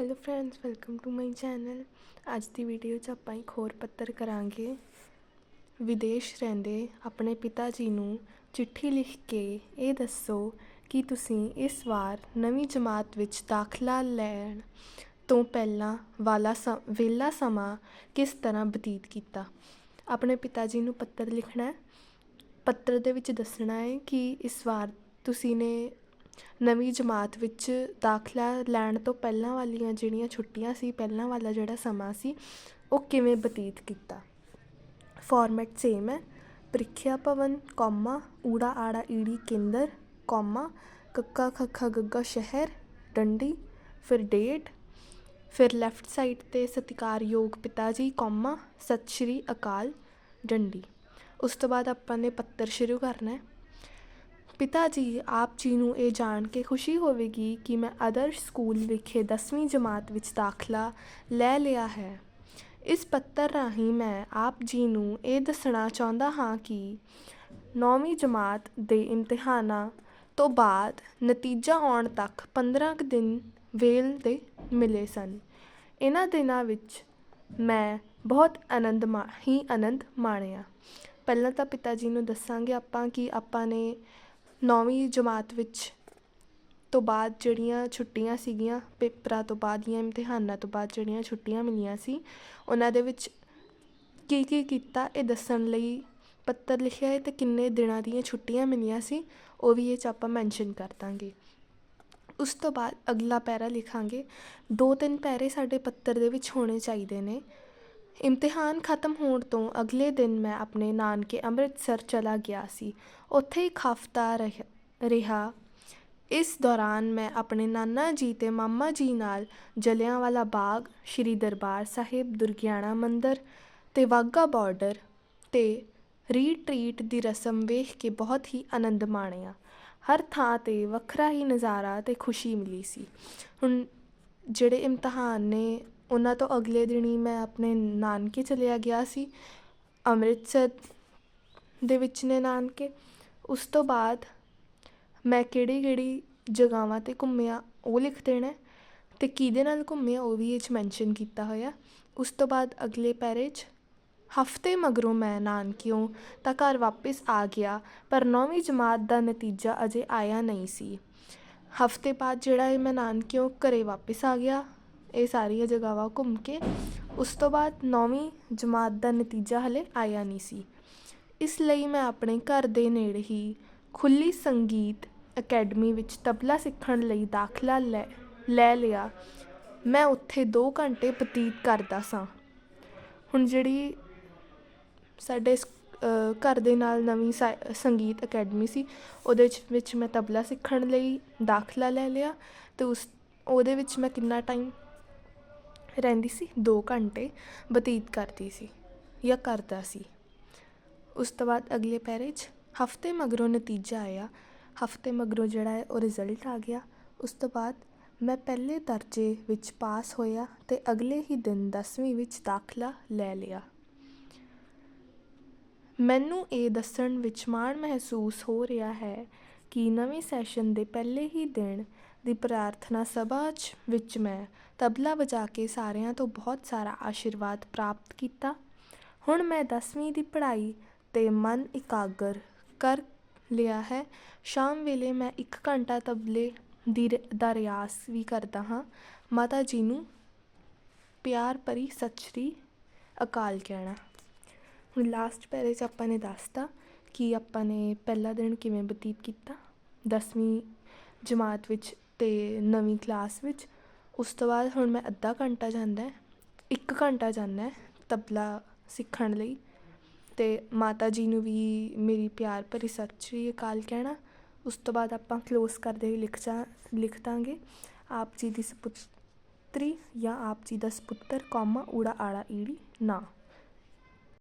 Hello friends welcome to my channel ਅੱਜ ਦੀ video 'ਚ ਆਪਾਂ ਇੱਕ ਹੋਰ ਪੱਤਰ ਕਰਾਂਗੇ। ਵਿਦੇਸ਼ ਰਹਿੰਦੇ ਆਪਣੇ ਪਿਤਾ ਜੀ ਨੂੰ ਚਿੱਠੀ ਲਿਖ ਕੇ ਇਹ ਦੱਸੋ ਕਿ ਤੁਸੀਂ ਇਸ ਵਾਰ ਨਵੀਂ ਜਮਾਤ ਵਿੱਚ ਦਾਖਲਾ ਲੈਣ ਤੋਂ ਪਹਿਲਾਂ ਵਾਲਾ ਸ ਵਿਹਲਾ ਸਮਾਂ ਕਿਸ ਤਰ੍ਹਾਂ ਬਤੀਤ ਕੀਤਾ? ਆਪਣੇ ਪਿਤਾ ਜੀ ਨੂੰ ਪੱਤਰ ਲਿਖਣਾ ਹੈ। ਪੱਤਰ ਦੇ ਵਿੱਚ ਦੱਸਣਾ ਹੈ ਕਿ ਇਸ ਵਾਰ ਤੁਸੀਂ ਨੇ ਨਵੀਂ ਜਮਾਤ ਵਿੱਚ ਦਾਖਲਾ ਲੈਣ ਤੋਂ ਪਹਿਲਾਂ ਵਾਲੀਆਂ ਜਿਹੜੀਆਂ ਛੁੱਟੀਆਂ ਸੀ, ਪਹਿਲਾਂ ਵਾਲਾ ਜਿਹੜਾ ਸਮਾਂ ਸੀ, ਉਹ ਕਿਵੇਂ ਬਤੀਤ ਕੀਤਾ? ਫਾਰਮੈਟ ਸੇਮ ਹੈ। ਪ੍ਰੀਖਿਆ ਭਵਨ, ਕੌਮਾ, ਊੜਾ ਆੜਾ ਈੜੀ ਕੇਂਦਰ, ਕੌਮਾ, ਕੱਕਾ ਖੱਖਾ ਗੱਗਾ ਸ਼ਹਿਰ, ਡੰਡੀ, ਫਿਰ ਡੇਟ, ਫਿਰ ਲੈਫਟ ਸਾਈਡ ਤੇ ਸਤਿਕਾਰਯੋਗ ਪਿਤਾ ਜੀ ਕੌਮਾ, ਸਤਿ ਸ਼੍ਰੀ ਅਕਾਲ, ਡੰਡੀ। ਉਸ ਤੋਂ ਬਾਅਦ ਆਪਾਂ ਨੇ ਪੱਤਰ ਸ਼ੁਰੂ ਕਰਨਾ ਹੈ। ਪਿਤਾ ਜੀ, ਆਪ ਜੀ ਨੂੰ ਇਹ ਜਾਣ ਕੇ ਖੁਸ਼ੀ ਹੋਵੇਗੀ ਕਿ ਮੈਂ ਆਦਰਸ਼ ਸਕੂਲ ਵਿਖੇ 10ਵੀਂ ਜਮਾਤ ਵਿੱਚ ਦਾਖਲਾ ਲੈ ਲਿਆ ਹੈ। ਇਸ ਪੱਤਰ ਰਾਹੀਂ ਮੈਂ ਆਪ ਜੀ ਨੂੰ ਇਹ ਦੱਸਣਾ ਚਾਹੁੰਦਾ ਹਾਂ ਕਿ 9ਵੀਂ ਜਮਾਤ ਦੇ ਇਮਤਿਹਾਨਾਂ ਤੋਂ ਬਾਅਦ ਨਤੀਜਾ ਆਉਣ ਤੱਕ 15 ਕੁ ਦਿਨ ਵੇਲ ਦੇ ਮਿਲੇ ਸਨ। ਇਹਨਾਂ ਦਿਨਾਂ ਵਿੱਚ ਮੈਂ ਬਹੁਤ ਆਨੰਦ ਮਾ, ਹੀ ਆਨੰਦ ਮਾਣਿਆ। ਪਹਿਲਾਂ ਤਾਂ ਪਿਤਾ ਜੀ ਨੂੰ ਦੱਸਾਂਗੇ ਆਪਾਂ ਕਿ ਆਪਾਂ ਨੇ ਨੌਵੀਂ ਜਮਾਤ ਵਿੱਚ ਤੋਂ ਬਾਅਦ ਜਿਹੜੀਆਂ ਛੁੱਟੀਆਂ ਸੀਗੀਆਂ, ਪੇਪਰਾਂ ਤੋਂ ਬਾਅਦ ਜਾਂ ਇਮਤਿਹਾਨਾਂ ਤੋਂ ਬਾਅਦ ਜਿਹੜੀਆਂ ਛੁੱਟੀਆਂ ਮਿਲੀਆਂ ਸੀ, ਉਹਨਾਂ ਦੇ ਵਿੱਚ ਕੀ ਕੀ ਕੀਤਾ ਇਹ ਦੱਸਣ ਲਈ ਪੱਤਰ ਲਿਖਿਆ ਹੈ ਤੇ ਕਿੰਨੇ ਦਿਨਾਂ ਦੀਆਂ ਛੁੱਟੀਆਂ ਮਿਲੀਆਂ ਸੀ, ਉਹ ਵੀ ਇਹ 'ਚ ਆਪਾਂ ਮੈਂਸ਼ਨ ਕਰ ਦਾਂਗੇ। ਉਸ ਤੋਂ ਬਾਅਦ ਅਗਲਾ ਪੈਰਾ ਲਿਖਾਂਗੇ। ਦੋ ਤਿੰਨ ਪੈਰੇ ਸਾਡੇ ਪੱਤਰ ਦੇ ਵਿੱਚ ਹੋਣੇ ਚਾਹੀਦੇ ਨੇ। ਇਮਤਿਹਾਨ ਖਤਮ ਹੋਣ ਤੋਂ ਅਗਲੇ ਦਿਨ ਮੈਂ ਆਪਣੇ ਨਾਨਕੇ ਅੰਮ੍ਰਿਤਸਰ ਚਲਾ ਗਿਆ ਸੀ ਉੱਥੇ ਇੱਕ ਹਫ਼ਤਾ ਰਿਹਾ ਇਸ ਦੌਰਾਨ ਮੈਂ ਆਪਣੇ ਨਾਨਾ ਜੀ ਤੇ ਮਾਮਾ ਜੀ ਨਾਲ ਜਲਿਆਂਵਾਲਾ ਬਾਗ ਸ਼੍ਰੀ ਦਰਬਾਰ ਸਾਹਿਬ ਦੁਰਗਿਆਣਾ ਮੰਦਿਰ ਤੇ ਵਾਹਗਾ ਬਾਰਡਰ ਤੇ ਰੀਟਰੀਟ ਦੀ ਰਸਮ ਵੇਖ ਕੇ ਬਹੁਤ ਹੀ ਆਨੰਦ ਮਾਣਿਆ ਹਰ ਥਾਂ ਤੇ ਵੱਖਰਾ ਹੀ ਨਜ਼ਾਰਾ ਤੇ ਖੁਸ਼ੀ ਮਿਲੀ ਸੀ ਹੁਣ ਜਿਹੜੇ ਇਮਤਿਹਾਨ ਨੇ ਉਹਨਾਂ ਤੋਂ ਅਗਲੇ ਦਿਨ ਹੀ ਮੈਂ ਆਪਣੇ ਨਾਨਕੇ ਚਲਿਆ ਗਿਆ ਸੀ, ਅੰਮ੍ਰਿਤਸਰ ਦੇ ਵਿੱਚ ਨੇ ਨਾਨਕੇ। ਉਸ ਤੋਂ ਬਾਅਦ ਮੈਂ ਕਿਹੜੀ ਕਿਹੜੀ ਜਗ੍ਹਾਵਾਂ 'ਤੇ ਘੁੰਮਿਆ ਉਹ ਲਿਖ ਦੇਣਾ ਅਤੇ ਕਿਹਦੇ ਨਾਲ ਘੁੰਮਿਆ ਉਹ ਵੀ ਇਹ 'ਚ ਮੈਂਸ਼ਨ ਕੀਤਾ ਹੋਇਆ। ਉਸ ਤੋਂ ਬਾਅਦ ਅਗਲੇ ਪੈਰੇ 'ਚ ਹਫ਼ਤੇ ਮਗਰੋਂ ਮੈਂ ਨਾਨਕਿਓਂ ਤਾਂ ਘਰ ਵਾਪਸ ਆ ਗਿਆ, ਪਰ ਨੌਵੀਂ ਜਮਾਤ ਦਾ ਨਤੀਜਾ ਅਜੇ ਆਇਆ ਨਹੀਂ ਸੀ। ਹਫ਼ਤੇ ਬਾਅਦ ਜਿਹੜਾ ਇਹ ਮੈਂ ਨਾਨਕਿਓਂ ਘਰੇ ਵਾਪਸ ਆ ਗਿਆ ਇਹ ਸਾਰੀਆਂ ਜਗ੍ਹਾਵਾਂ ਘੁੰਮ ਕੇ ਉਸ ਤੋਂ ਬਾਅਦ ਨੌਵੀਂ ਜਮਾਤ ਦਾ ਨਤੀਜਾ ਹਲੇ ਆਇਆ ਨਹੀਂ ਸੀ। ਇਸ ਲਈ ਮੈਂ ਆਪਣੇ ਘਰ ਦੇ ਨੇੜੇ ਹੀ ਖੁੱਲੀ ਸੰਗੀਤ ਅਕੈਡਮੀ ਵਿੱਚ ਤਬਲਾ ਸਿੱਖਣ ਲਈ ਦਾਖਲਾ ਲੈ ਲੈ ਲਿਆ। ਮੈਂ ਉੱਥੇ 2 ਘੰਟੇ ਬਤੀਤ ਕਰਦਾ ਸਾਂ। ਹੁਣ ਜਿਹੜੀ ਸਾਡੇ ਘਰ ਦੇ ਨਾਲ ਨਵੀਂ ਸੰਗੀਤ ਅਕੈਡਮੀ ਸੀ, ਉਹਦੇ ਵਿੱਚ ਮੈਂ ਤਬਲਾ ਸਿੱਖਣ ਲਈ ਦਾਖਲਾ ਲੈ ਲਿਆ ਤੇ ਉਸ, ਉਹਦੇ ਵਿੱਚ ਮੈਂ ਕਿੰਨਾ ਟਾਈਮ ਰਹਿੰਦੀ ਸੀ 2 ਘੰਟੇ ਬਤੀਤ ਕਰਦੀ ਸੀ ਜਾਂ ਕਰਦਾ ਸੀ। ਉਸ ਤੋਂ ਬਾਅਦ ਅਗਲੇ ਪੈਰੇ 'ਚ ਹਫ਼ਤੇ ਮਗਰੋਂ ਨਤੀਜਾ ਆਇਆ। ਹਫ਼ਤੇ ਮਗਰੋਂ ਜਿਹੜਾ ਹੈ, ਉਹ ਰਿਜ਼ਲਟ ਆ ਗਿਆ। ਉਸ ਤੋਂ ਬਾਅਦ ਮੈਂ ਪਹਿਲੇ ਦਰਜੇ ਵਿੱਚ ਪਾਸ ਹੋਇਆ ਤੇ ਅਗਲੇ ਹੀ ਦਿਨ 10ਵੀਂ ਵਿੱਚ ਦਾਖਲਾ ਲੈ ਲਿਆ। ਮੈਨੂੰ ਇਹ ਦੱਸਣ ਵਿੱਚ ਮਾਣ ਮਹਿਸੂਸ ਹੋ ਰਿਹਾ ਹੈ ਕਿ ਨਵੇਂ ਸੈਸ਼ਨ ਦੇ ਪਹਿਲੇ ਹੀ ਦਿਨ ਦੀ ਪ੍ਰਾਰਥਨਾ ਸਭਾ 'ਚ ਵਿੱਚ ਮੈਂ ਤਬਲਾ ਵਜਾ ਕੇ ਸਾਰਿਆਂ ਤੋਂ ਬਹੁਤ ਸਾਰਾ ਆਸ਼ੀਰਵਾਦ ਪ੍ਰਾਪਤ ਕੀਤਾ। ਹੁਣ ਮੈਂ 10ਵੀਂ ਦੀ ਪੜ੍ਹਾਈ 'ਤੇ ਮਨ ਇਕਾਗਰ ਕਰ ਲਿਆ ਹੈ। ਸ਼ਾਮ ਵੇਲੇ ਮੈਂ ਇੱਕ ਘੰਟਾ ਤਬਲੇ ਦੀ ਦਾ ਰਿਆਜ਼ ਵੀ ਕਰਦਾ ਹਾਂ। ਮਾਤਾ ਜੀ ਨੂੰ ਪਿਆਰ ਭਰੀ ਸਤਿ ਸ਼੍ਰੀ ਅਕਾਲ ਕਹਿਣਾ। ਹੁਣ ਲਾਸਟ ਪੈਰੇ 'ਚ ਆਪਾਂ ਨੇ ਦੱਸਤਾ ਕਿ ਆਪਾਂ ਨੇ ਪਹਿਲਾ ਦਿਨ ਕਿਵੇਂ ਬਤੀਤ ਕੀਤਾ। 10ਵੀਂ ਜਮਾਤ ਵਿੱਚ ਅਤੇ ਨਵੀਂ ਕਲਾਸ ਵਿੱਚ, ਉਸ ਤੋਂ ਬਾਅਦ ਹੁਣ ਮੈਂ ਅੱਧਾ ਘੰਟਾ ਜਾਂਦਾ ਇੱਕ ਘੰਟਾ ਜਾਂਦਾ ਤਬਲਾ ਸਿੱਖਣ ਲਈ। ਅਤੇ ਮਾਤਾ ਜੀ ਨੂੰ ਵੀ ਮੇਰੀ ਪਿਆਰ ਭਰੀ ਸਤਿ ਸ਼੍ਰੀ ਅਕਾਲ ਕਹਿਣਾ। ਉਸ ਤੋਂ ਬਾਅਦ ਆਪਾਂ ਕਲੋਜ਼ ਕਰਦੇ ਹੋਏ ਲਿਖ ਜਾ, ਲਿਖ ਦਾਂਗੇ। ਆਪ ਜੀ ਦੀ ਸਪੁੱਤਰੀ ਜਾਂ ਆਪ ਜੀ ਦਾ ਸਪੁੱਤਰ, ਕੌਮਾ, ਊੜਾ, ਆੜਾ, ਈੜੀ, ਨਾ।